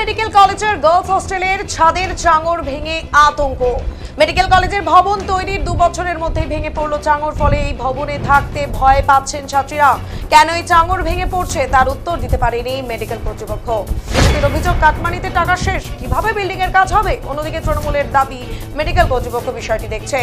Medical কলেজের girls হোস্টেলের ছাদের চাঙর ভেঙে আতঙ্ক। মেডিকেল কলেজের ভবন তৈরির দু বছরের মধ্যেই ভেঙে পড়ল চাঙর ফলে এই ভবনে থাকতে ভয় পাচ্ছেন ছাত্রীরা। কেন এই চাঙর ভেঙে পড়ছে তার উত্তর দিতে পারেনি মেডিকেল কর্তৃপক্ষ। বিজেপির অভিযোগ, কাটমানিতে টাকা শেষ। কীভাবে বিল্ডিং এর কাজ হবে? অন্যদিকে তৃণমূলের দাবি, মেডিকেল কর্তৃপক্ষ বিষয়টি দেখছে।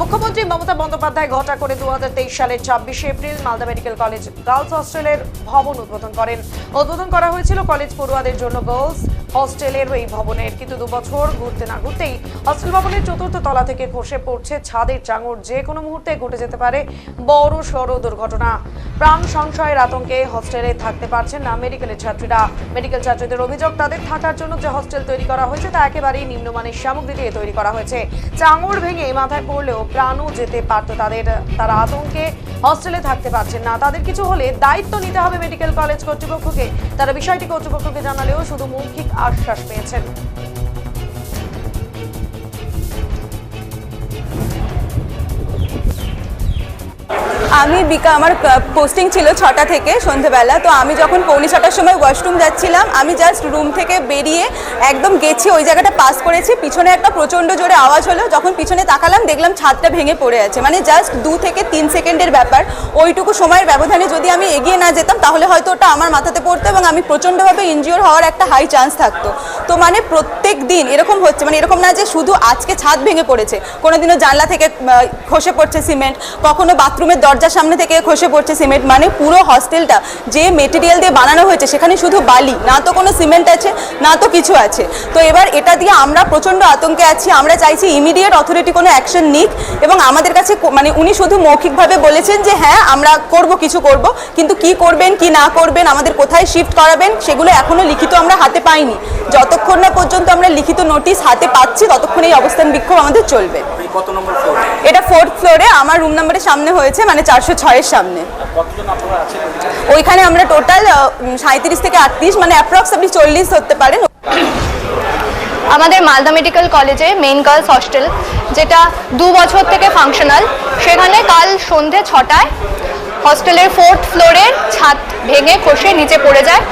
মুখ্যমন্ত্রী মমতা বন্দ্যোপাধ্যায় ঘটা করে দু হাজার তেইশ সালের ছাব্বিশে April Malda medical college girls হস্টেলের ভবন উদ্বোধন করেন। উদ্বোধন করা হয়েছিল কলেজ পড়ুয়াদের জন্য গার্লস হস্টেলের এই ভবনের। কিন্তু দু বছর ঘুরতে না ঘুরতেই হস্টেল ভবনের চতুর্থ তলা থেকে খসে পড়ছে ছাদের চাঙর যে কোনো মুহূর্তে ঘটে যেতে পারে বড় সড় দুর্ঘটনা। প্রাণ সংশয়ের আতঙ্কে হস্টেলে থাকতে পারছেন না মেডিকেলের ছাত্রীরা। মেডিকেল ছাত্রীদের অভিযোগ, তাদের থাকার জন্য যে হস্টেল তৈরি করা হয়েছে তা একেবারেই নিম্নমানের সামগ্রী দিয়ে তৈরি করা হয়েছে। চাঙড় ভেঙে মাথায় পড়লেও প্রাণও যেতে পারত তাদের। তারা আতঙ্কে হস্টেলে থাকতে পারছেন না। তাদের কিছু হলে দায়িত্ব নিতে হবে মেডিকেল কলেজ কর্তৃপক্ষকে। তারা বিষয়টি কর্তৃপক্ষকে জানালেও শুধু মৌখিক আশ্বাস পেয়েছেন আমি বিকা আমার পোস্টিং ছিল ছটা থেকে সন্ধেবেলা। তো আমি যখন পৌনে ছটার সময় ওয়াশরুম যাচ্ছিলাম, আমি জাস্ট রুম থেকে বেরিয়ে একদম গেছি, ওই জায়গাটা পাস করেছি। পিছনে একটা প্রচণ্ড জোরে আওয়াজ হলো। যখন পিছনে তাকালাম, দেখলাম ছাদটা ভেঙে পড়ে আছে। মানে জাস্ট দু থেকে তিন সেকেন্ডের ব্যাপার। ওইটুকু সময়ের ব্যবধানে যদি আমি এগিয়ে না যেতাম, তাহলে হয়তো ওটা আমার মাথাতে পড়তো এবং আমি প্রচণ্ডভাবে ইনজিওর হওয়ার একটা হাই চান্স থাকতো। তো মানে প্রত্যেক দিন এরকম হচ্ছে। মানে এরকম না যে শুধু আজকে ছাদ ভেঙে পড়েছে। কোনোদিনও জানলা থেকে খসে পড়ছে সিমেন্ট কখনো বাথরুমের দরজার সামনে থেকে খসে পড়ছে সিমেন্ট। মানে পুরো হস্টেলটা যে মেটেরিয়াল দিয়ে বানানো হয়েছে, সেখানে শুধু বালি, না তো কোনো সিমেন্ট আছে, না তো কিছু আছে। তো এবার এটা দিয়ে আমরা প্রচণ্ড আতঙ্কে আছি, আমরা চাইছি ইমিডিয়েট অথরিটি কোনো অ্যাকশন নিক এবং আমাদের কাছে মানে উনি শুধু মৌখিকভাবে বলেছেন যে হ্যাঁ আমরা করব, কিছু করব, কিন্তু কি করবেন, কি না করবেন, আমাদের কোথায় শিফট করাবেন, সেগুলো এখনও লিখিত আমরা হাতে পাইনি। যতক্ষণ না পর্যন্ত আমরা লিখিত নোটিশ হাতে পাচ্ছি, ততক্ষণ এই অবস্থান বিক্ষোভ আমাদের চলবে। কত নম্বর ফ্লোর এটা ফোর্থ ফ্লোরে আমার রুম নাম্বারের সামনে হয়েছে মানে চারশো ছয়ের সামনে। কতজন আপনারা আছেন ওইখানে? আমরা টোটাল সাঁত্রিশ থেকে আটত্রিশ মানে অ্যাপ্রক্স আপনি চল্লিশ ধরতে পারেন। আমাদের মালদা মেডিকেল কলেজে মেন গার্লস হস্টেল যেটা দু বছর থেকে ফাংশনাল সেখানে কাল সন্ধে ছটায় হস্টেলের ফোর্থ ফ্লোরের ছাদ ভেঙে খসে নিচে পড়ে যায়।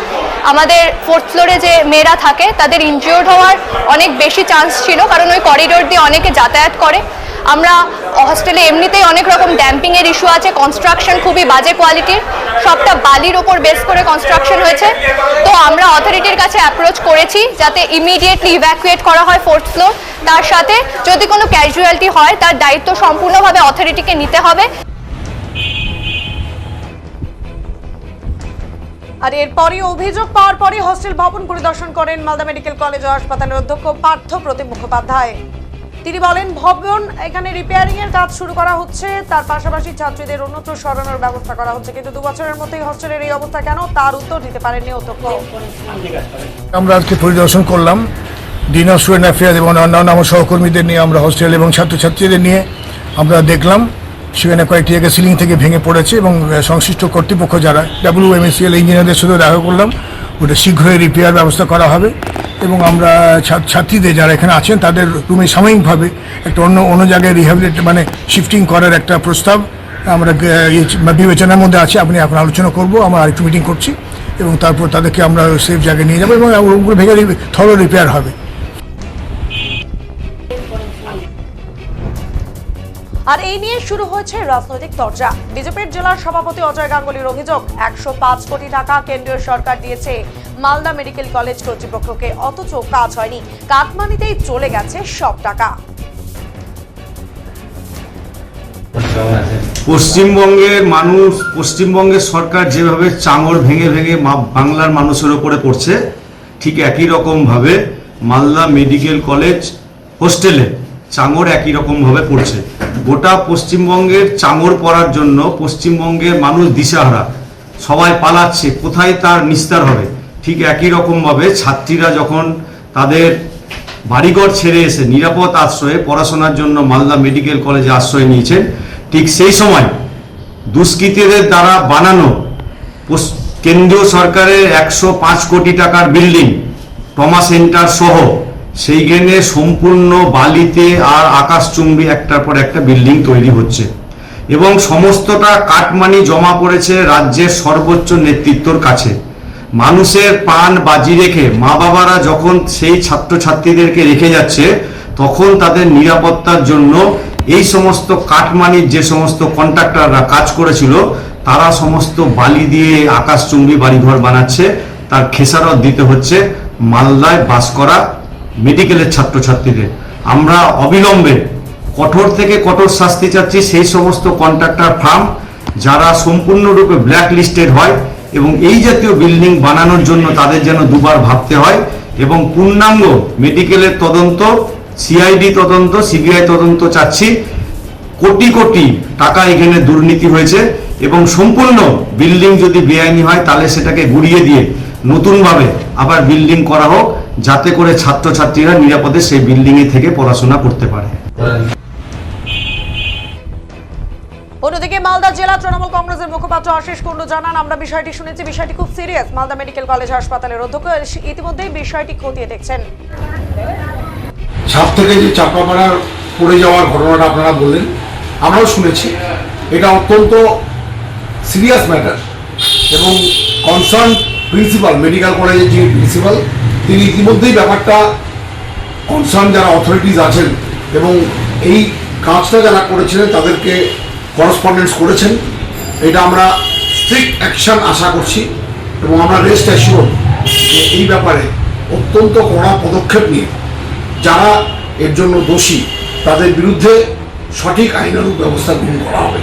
আমাদের ফোর্থ ফ্লোরে যে মেয়েরা থাকে, তাদের ইনজিওর্ড হওয়ার অনেক বেশি চান্স ছিল, কারণ ওই করিডোর দিয়ে অনেকে যাতায়াত করে। আমরা হস্টেলে এমনিতেই অনেক রকম ড্যাম্পিংয়ের ইস্যু আছে কনস্ট্রাকশন খুবই বাজে কোয়ালিটির সবটা বালির ওপর বেস করে কনস্ট্রাকশন হয়েছে। তো আমরা অথরিটির কাছে অ্যাপ্রোচ করেছি, যাতে ইমিডিয়েটলি ইভ্যাকুয়েট করা হয় ফোর্থ ফ্লোর তার সাথে যদি কোনো ক্যাজুয়ালিটি হয়, তার দায়িত্ব সম্পূর্ণভাবে অথরিটিকে নিতে হবে। আর এরপরই অভিযোগ পাওয়ার পরই হস্টেল ভবন পরিদর্শন করেন মালদা মেডিকেল কলেজ ও হাসপাতালের অধ্যক্ষ পার্থ প্রতিম মুখোপাধ্যায়। তিনি বলেন, ভবন এখানে রিপেয়ারিং এর কাজ শুরু করা হচ্ছে, তার পাশাপাশি ছাত্রীদের অন্যত্র সরানোর ব্যবস্থা করা হচ্ছে, কিন্তু দু বছরের মধ্যেই হস্টেলের এই অবস্থা কেন? তার উত্তর দিতে পারেননি অধ্যক্ষ। আমরা আজকে পরিদর্শন করলাম। ডিন অফ এবং অন্যান্য আমার সহকর্মীদের নিয়ে আমরা হস্টেল এবং ছাত্রছাত্রীদের নিয়ে আমরা দেখলাম। সেখানে কয়েকটি জায়গায় সিলিং থেকে ভেঙে পড়েছে এবং সংশ্লিষ্ট কর্তৃপক্ষ যারা ডাব্লিউ এমএসিএল ইঞ্জিনিয়ারদের সাথে দেখা করলাম, ওটা শীঘ্রই রিপেয়ার ব্যবস্থা করা হবে এবং আমরা ছাত্রীদের যারা এখানে আছেন, তাদের রুমে সাময়িকভাবে একটা অন্য অন্য জায়গায় রিহ্যাবিলিট মানে শিফটিং করার একটা প্রস্তাব আমরা বিবেচনার মধ্যে আছে, আপনি এখন আলোচনা করব, আমরা আরেকটু মিটিং করছি এবং তারপর তাদেরকে আমরা সেফ জায়গায় নিয়ে যাব এবং ওগুলো ভেঙে থরো রিপেয়ার হবে। আর এই নিয়ে শুরু হয়েছে রাজনৈতিক চর্চা বিজেপির জেলার সভাপতি অজয় গাঙ্গুলির অভিযোগ, একশো পাঁচ কোটি টাকা কেন্দ্রীয় সরকার দিয়েছে। মালদা মেডিকেল কলেজ কর্তৃপক্ষকে অথচ কাজ হয়নি। কাটমানিতেই চলে গেছে সব টাকা। পশ্চিমবঙ্গের মানুষ, পশ্চিমবঙ্গের সরকার যেভাবে চাঙড় ভেঙে ভেঙে বাংলার মানুষের ওপরে পড়ছে ঠিক একই রকমভাবে মালদা মেডিকেল কলেজ হোস্টেলে চাঙড় একই রকমভাবে পড়ছে। গোটা পশ্চিমবঙ্গের চাঙড় পড়ার জন্য পশ্চিমবঙ্গের মানুষ দিশাহারা। সবাই পালাচ্ছে, কোথায় তার নিস্তার হবে? ঠিক একই রকমভাবে ছাত্রীরা যখন তাদের বাড়িঘর ছেড়ে এসে নিরাপদ আশ্রয়ে পড়াশোনার জন্য মালদা মেডিকেল কলেজে আশ্রয় নিয়েছেন, ঠিক সেই সময় দুষ্কৃতীদের দ্বারা বানানো কেন্দ্রীয় সরকারের একশো পাঁচ কোটি টাকার বিল্ডিং, টমা সেন্টার সহ সেইখানে সম্পূর্ণ বালিতে আর আকাশচুম্বী একটার পর একটা বিল্ডিং তৈরি হচ্ছে। এবং সমস্তটা কাটমানি জমা পড়েছে রাজ্যের সর্বোচ্চ নেতৃত্বর কাছে। মানুষের প্রাণ বাজি রেখে মা বাবারা যখন সেই ছাত্রছাত্রীদেরকে রেখে যাচ্ছে, তখন তাদের নিরাপত্তার জন্য এই সমস্ত কাঠমানির যে সমস্ত কন্ট্রাক্টররা কাজ করেছিল, তারা সমস্ত বালি দিয়ে আকাশচুম্বী বাড়িঘর বানাচ্ছে, তার খেসারত দিতে হচ্ছে, মালদায় বাস করা মেডিকেলের ছাত্রছাত্রীদের। আমরা অবিলম্বে কঠোর থেকে কঠোর শাস্তি চাচ্ছি সেই সমস্ত কন্ট্রাক্টর ফার্ম যারা সম্পূর্ণরূপে ব্ল্যাক লিস্টেড হয় এবং এই জাতীয় বিল্ডিং বানানোর জন্য তাদের যেন দুবার ভাবতে হয় এবং পূর্ণাঙ্গ মেডিকেলের তদন্ত, সিআইডি তদন্ত, সিবিআই তদন্ত চাচ্ছি। কোটি কোটি টাকা এখানে দুর্নীতি হয়েছে এবং সম্পূর্ণ বিল্ডিং যদি বেআইনি হয় তাহলে সেটাকে গুড়িয়ে দিয়ে নতুনভাবে আবার বিল্ডিং করা হোক। যাতে করে ছাত্রছাত্রীরা নিরাপদে সেই বিল্ডিংয়ে থেকে পড়াশোনা করতে পারে। অন্যদিকে মালদা জেলা তৃণমূল কংগ্রেসের মুখপাত্র আশিস কুন্ডু জানান আমরা বিষয়টি শুনেছি বিষয়টি খুব সিরিয়াস মালদা মেডিকেল কলেজ হাসপাতালের অধ্যক্ষ ইতিমধ্যেই বিষয়টি খতিয়ে দেখছেন। ছাদ থেকে যে চাপা পড়ার পড়ে যাওয়ার ঘটনাটা আপনারা বললেন আমরাও শুনেছি। এটা অত্যন্ত সিরিয়াস ম্যাটার এবং কনসার্ন প্রিন্সিপাল মেডিকেল কলেজের যিনি প্রিন্সিপাল তিনি ইতিমধ্যেই ব্যাপারটা কনসার্ন যারা অথরিটিস আছেন এবং এই কাজটা যারা করেছিলেন তাদেরকে করসপন্ডেন্স করেছেন, এটা আমরা স্ট্রিক্ট অ্যাকশন আশা করছি এবং আমরা রেস্ট অ্যাসিওর যে এই ব্যাপারে অত্যন্ত কড়া পদক্ষেপ নিয়ে যারা এর জন্য দোষী, তাদের বিরুদ্ধে সঠিক আইনানুগ ব্যবস্থা গ্রহণ করা হবে।